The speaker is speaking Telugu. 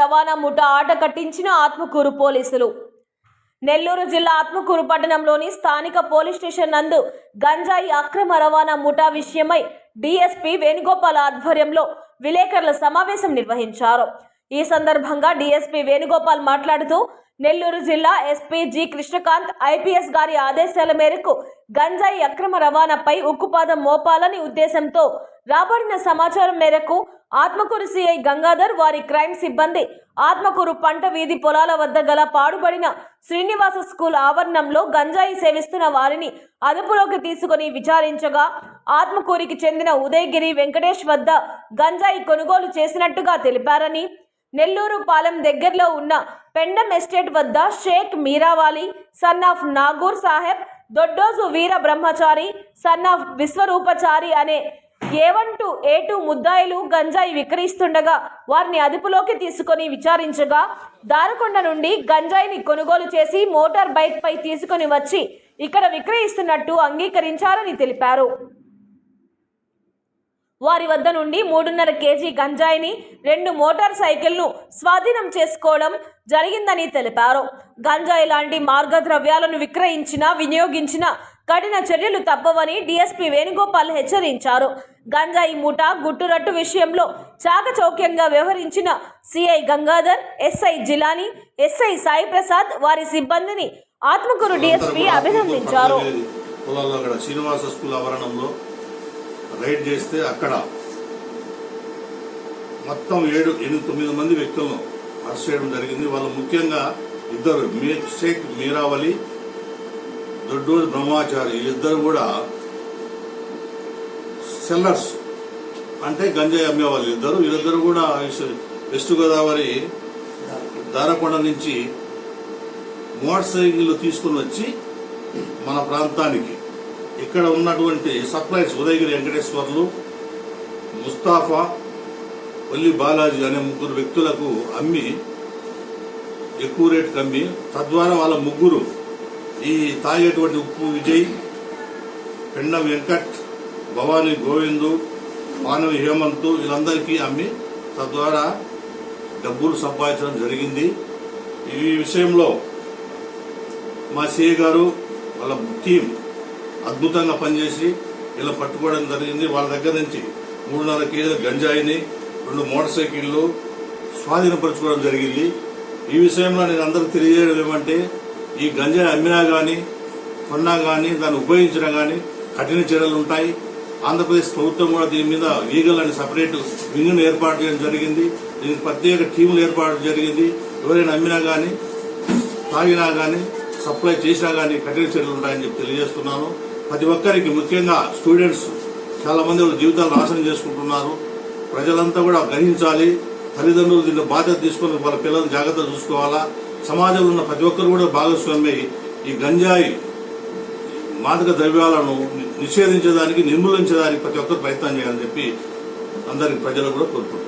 రవాణా మూఠా ఆట కట్టించిన ఆత్మకూరు పోలీసులు. నెల్లూరు జిల్లా ఆత్మకూరు పట్టణంలోని స్థానిక పోలీస్ స్టేషన్ నందు గంజాయి అక్రమ రవాణా ముఠా విషయమై డిఎస్పి వేణుగోపాల్ ఆధ్వర్యంలో విలేకరుల సమావేశం నిర్వహించారు. ఈ సందర్భంగా డిఎస్పి వేణుగోపాల్ మాట్లాడుతూ నెల్లూరు జిల్లా ఎస్పీ జి కృష్ణకాంత్ ఐపీఎస్ గారి ఆదేశాల మేరకు గంజాయి అక్రమ రవాణాపై ఉక్కుపాదం మోపాలని ఉద్దేశంతో రాబడిన సమాచారం మేరకు ఆత్మకూరు సిఐ గంగాధర్ వారి క్రైమ్ సిబ్బంది ఆత్మకూరు పంట వీధి పొలాల వద్ద గల పాడుబడిన శ్రీనివాస స్కూల్ ఆవరణంలో గంజాయి సేవిస్తున్న వారిని అదుపులోకి తీసుకుని విచారించగా ఆత్మకూరికి చెందిన ఉదయగిరి వెంకటేష్ వద్ద గంజాయి కొనుగోలు చేసినట్టుగా తెలిపారని నెల్లూరు పాలెం దగ్గరలో ఉన్న పెండం ఎస్టేట్ వద్ద Sheikh Meeravali son of Nagoor Saheb Doddoju Veera Brahmachari son of Viswarupachari అనే A one to A two ముద్దాయిలు గంజాయి విక్రయిస్తుండగా వారిని అదుపులోకి తీసుకొని విచారించగా దారకొండ నుండి గంజాయిని కొనుగోలు చేసి మోటార్ బైక్ పై తీసుకొని వచ్చి ఇక్కడ విక్రయిస్తున్నట్టు అంగీకరించారని తెలిపారు. వారి వద్ద నుండి మూడున్నర కేజీ గంజాయిని రెండు మోటార్ సైకిల్ను స్వాధీనం చేసుకోవడం జరిగిందని తెలిపారు. గంజాయి లాంటి మార్గద్రవ్యాలను విక్రయించిన వినియోగించిన కఠిన చర్యలు తప్పవని డీఎస్పీ వేణుగోపాల్ హెచ్చరించారు. గంజాయి మూట గుట్టురట్టు విషయంలో చాకచౌక్యంగా వ్యవహరించిన CI Gangadhar SI Jilani SI Sai Prasad వారి సిబ్బందిని ఆత్మకూరు డీఎస్పీ అభినందించారు. శ్రీనివాస స్కూల్ ఆవరణంలో రైడ్ చేస్తే అక్కడ మొత్తం ఏడు ఎనిమిది తొమ్మిది మంది వ్యక్తులను అరెస్ట్ చేయడం జరిగింది. వాళ్ళు ముఖ్యంగా ఇద్దరు షేక్ మీరావలి దొడ్డూరు బ్రహ్మాచారి వీళ్ళిద్దరు కూడా సెల్లర్స్ అంటే గంజాయి అమ్మేవాళ్ళు ఇద్దరు. వీళ్ళిద్దరు కూడా వెస్ట్ గోదావరి దారకొండ నుంచి మోటార్ సైకిల్ తీసుకుని వచ్చి మన ప్రాంతానికి. ఇక్కడ ఉన్నటువంటి సప్లైస్ ఉదయగిరి వెంకటేశ్వర్లు ముస్తాఫా వల్లి బాలాజీ అనే ముగ్గురు వ్యక్తులకు అమ్మి ఎక్కువ రేటు అమ్మి తద్వారా వాళ్ళ ముగ్గురు ఈ తాగేటువంటి ఉప్పు విజయ్ పెండ వెంకట్ భవానీ గోవిందు మానవి హేమంత్ వీళ్ళందరికీ అమ్మి తద్వారా డబ్బులు సంపాదించడం జరిగింది. ఈ విషయంలో మా సిఏ గారు వాళ్ళ టీం అద్భుతంగా పనిచేసి ఇలా పట్టుకోవడం జరిగింది. వాళ్ళ దగ్గర నుంచి మూడున్నర కేజీల గంజాయిని రెండు మోటార్ సైకిళ్ళు స్వాధీనపరచుకోవడం జరిగింది. ఈ విషయంలో నేను అందరికి తెలియజేయడం ఏమంటే ఈ గంజాయి అమ్మినా కానీ కొన్నా కానీ దాన్ని ఉపయోగించినా కానీ కఠిన చర్యలు ఉంటాయి. ఆంధ్రప్రదేశ్ ప్రభుత్వం కూడా దీని మీద లీగల్ అని సపరేట్ వింగ్ను ఏర్పాటు చేయడం జరిగింది. దీనికి ప్రత్యేక టీములు ఏర్పాటు జరిగింది. ఎవరైనా అమ్మినా కానీ తాగినా కానీ సప్లై చేసినా కానీ కఠిన చర్యలు ఉంటాయని చెప్పి తెలియజేస్తున్నాను. ప్రతి ఒక్కరికి ముఖ్యంగా స్టూడెంట్స్ చాలా మంది వాళ్ళ జీవితాలు నాశనం చేసుకుంటున్నారు. ప్రజలంతా కూడా గ్రహించాలి. తల్లిదండ్రులు దీన్ని బాధ్యత తీసుకొని వాళ్ళ పిల్లలు జాగ్రత్తగా చూసుకోవాలా? సమాజంలో ఉన్న ప్రతి ఒక్కరు కూడా భాగస్వామ్య ఈ గంజాయి మాదక ద్రవ్యాలను నిషేధించడానికి నిర్మూలించడానికి ప్రతి ఒక్కరు ప్రయత్నం చేయాలని చెప్పి అందరికి ప్రజలు కూడా కోరుకుంటున్నారు.